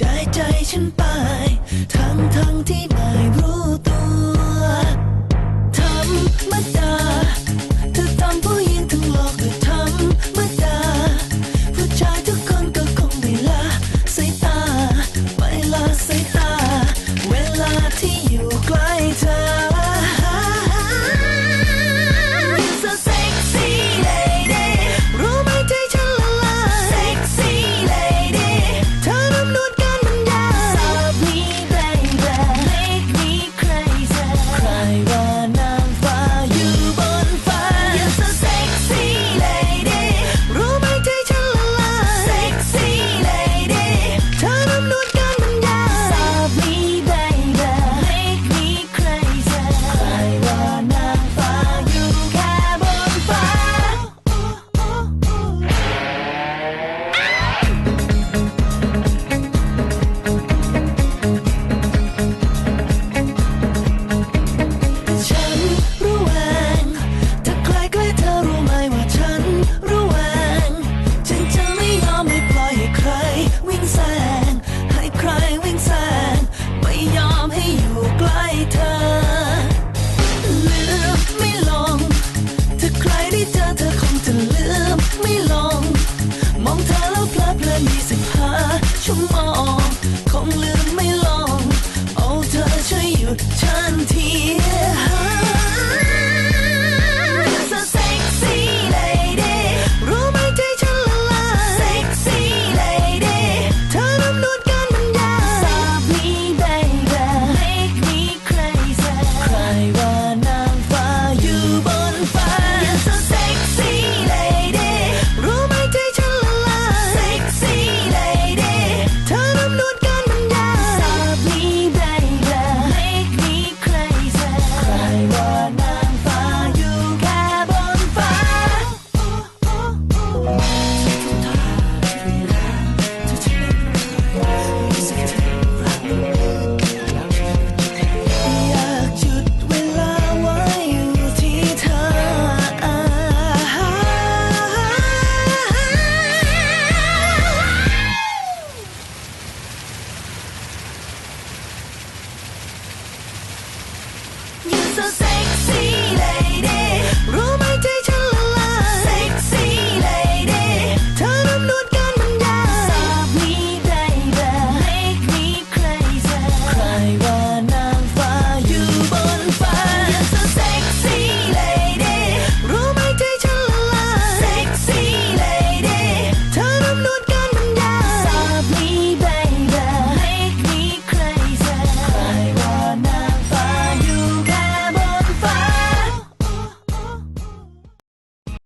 ได้ใจฉันไป ทั้งทั้งที่ไม่รู้ เพลินมีสิบห้าชั่มองคงเลือ so sexy.